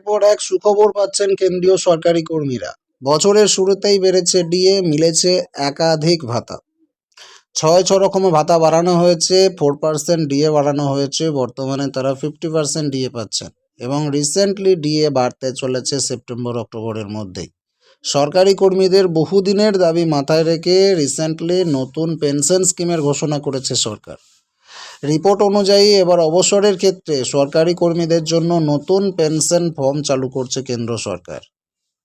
এরপর এক সুখবর পাচ্ছেন কেন্দ্রীয় সরকারি কর্মীরা। বছরের শুরুতেই বেড়েছে ডিএ, মিলেছে একাধিক ভাতা। ছয় ছ রকমের ভাতা বাড়ানো হয়েছে, ফোর পার্সেন্ট ডিএ বাড়ানো হয়েছে, বর্তমানে তারা ফিফটি পার্সেন্ট ডিএ পাচ্ছেন এবং রিসেন্টলি ডিএ বাড়তে চলেছে সেপ্টেম্বর, অক্টোবরের মধ্যেই। সরকারি কর্মীদের বহুদিনের দাবি মাথায় রেখে রিসেন্টলি নতুন পেনশন স্কিমের ঘোষণা করেছে সরকার। রিপোর্ট অনুযায়ী এবার অবসরের ক্ষেত্রে সরকারি কর্মীদের জন্য নতুন পেনশন ফর্ম চালু করছে কেন্দ্র সরকার।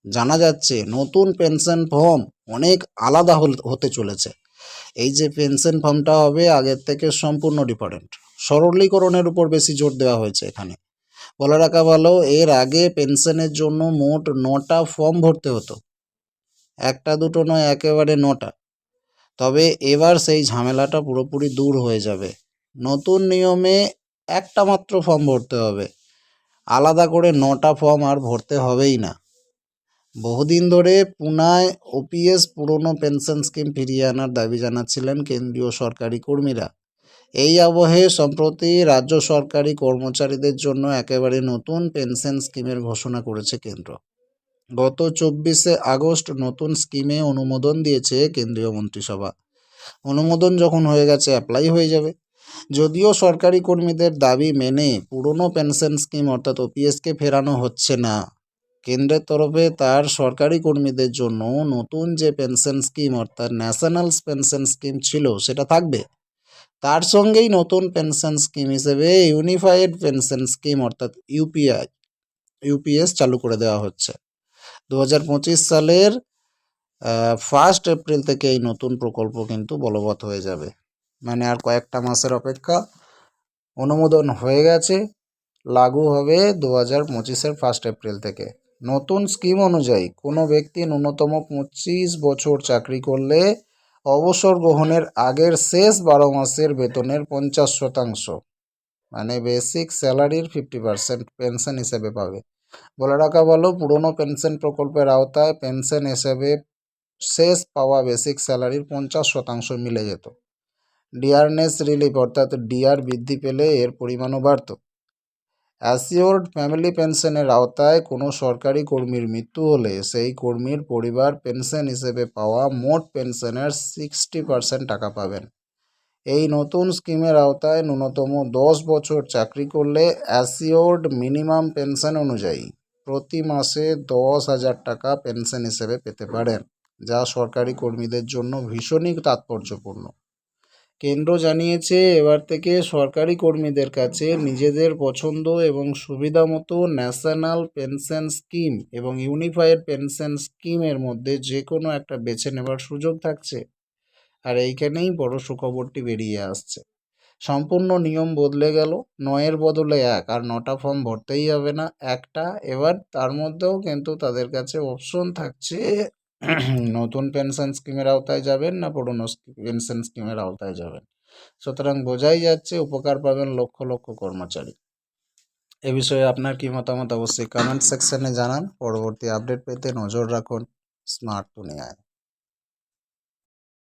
জানা যাচ্ছে, নতুন পেনশন ফর্ম অনেক আলাদা হতে চলেছে। এই যে পেনশন ফর্মটা হবে, আগের থেকে সম্পূর্ণ ডিফারেন্ট। সরলীকরণের উপর বেশি জোর দেওয়া হয়েছে এখানে। বলে রাখা ভালো, এর আগে পেনশনের জন্য মোট নটা ফর্ম ভরতে হতো। একটা দুটো নয়, একেবারে নটা। তবে এবার সেই ঝামেলাটা পুরোপুরি দূর হয়ে যাবে। নতুন নিয়মে একটা মাত্র ফর্ম ভরতে হবে। আলাদা করে নটা ফর্ম আর ভরতে হবেই না। বহুদিন ধরে পুনায় ওপিএস পুরনো পেনশন স্কিম ফিরিয়ে আনার দাবি জানাচ্ছিলেন কেন্দ্রীয় সরকারি কর্মীরা। এই আবহে সম্প্রতি রাজ্য সরকারি কর্মচারীদের জন্য একেবারে নতুন পেনশন স্কিমের ঘোষণা করেছে কেন্দ্র। গত চব্বিশে আগস্ট নতুন স্কিমে অনুমোদন দিয়েছে কেন্দ্রীয় মন্ত্রিসভা। অনুমোদন যখন হয়ে গেছে অ্যাপ্লাই হয়ে যাবে। যদিও সরকারি কর্মীদের দাবি মেনে পুরনো পেনশন স্কিম অর্থাৎ ওপিএসকে ফেরানো হচ্ছে না। কেন্দ্রের তরফে তার সরকারি কর্মীদের জন্য নতুন যে পেনশন স্কিম অর্থাৎ ন্যাশনাল পেনশন স্কিম ছিল, সেটা থাকবে। তার সঙ্গেই নতুন পেনশন স্কিম হিসেবে ইউনিফাইড পেনশন স্কিম অর্থাৎ ইউপিআই ইউপিএস চালু করে দেওয়া হচ্ছে। দু হাজার পঁচিশ সালের ফার্স্ট এপ্রিল থেকে এই নতুন প্রকল্প কিন্তু বলবৎ হয়ে যাবে। মানে আর কয়েকটা মাসের অপেক্ষা। অনুমোদন হয়ে গেছে। লাগু হবে দু হাজার পঁচিশের ফার্স্ট এপ্রিল থেকে। নতুন স্কিম অনুযায়ী কোনো ব্যক্তি ন্যূনতম পঁচিশ বছর চাকরি করলে অবসর গ্রহণের আগের শেষ বারো মাসের বেতনের পঞ্চাশ শতাংশ। মানে বেসিক স্যালারির ফিফটি পার্সেন্ট পেনশন হিসেবে পাবে। বলে রাখা ভালো, পুরনো পেনশন প্রকল্পের আওতায় পেনশন হিসেবে শেষ পাওয়া বেসিক স্যালারির পঞ্চাশ শতাংশ মিলে যেত। ডিয়ারনেস রিলিফ, অর্থাৎ ডিআর বৃদ্ধি পেলে এর পরিমাণও বাড়ত। অ্যাসিওর্ড ফ্যামিলি পেনশনের আওতায় কোনো সরকারি কর্মীর মৃত্যু হলে সেই কর্মীর পরিবার পেনশন হিসেবে পাওয়া মোট পেনশনের সিক্সটি পার্সেন্ট টাকা পাবেন। এই নতুন স্কিমের আওতায় ন্যূনতম দশ বছর চাকরি করলে অ্যাসিওর্ড মিনিমাম পেনশন অনুযায়ী প্রতি মাসে দশ হাজার টাকা পেনশন হিসেবে পেতে পারেন, যা সরকারি কর্মীদের জন্য ভীষণই তাৎপর্যপূর্ণ। কেন্দ্র জানিয়েছে, এবার থেকে সরকারি কর্মীদের কাছে নিজেদের পছন্দ এবং সুবিধা মতো ন্যাশনাল পেনশন স্কিম এবং ইউনিফাইড পেনশন স্কিমের মধ্যে যে কোনো একটা বেছে নেবার সুযোগ থাকছে। আর এইখানেই বড় সুখবরটি বেরিয়ে আসছে। সম্পূর্ণ নিয়ম বদলে গেল। নয়ের বদলে এক, আর নটা ফর্ম ভরতেই হবে না। একটা, এবার তার মধ্যেও কিন্তু তাদের কাছে অপশন থাকছে নতুন পেনশন স্কিমের আওতায় যাবেন না পুরনো পেনশন স্কিমের আওতায় যাবেন? সুতরাং বোঝাই যাচ্ছে উপকার পাবেন লক্ষ লক্ষ কর্মচারী। এ বিষয়ে আপনার কি মতামত? অবশ্যই কমেন্ট সেকশনে জানান। পরবর্তী আপডেট পেতে নজর রাখুন স্মার্ট দুনিয়ায়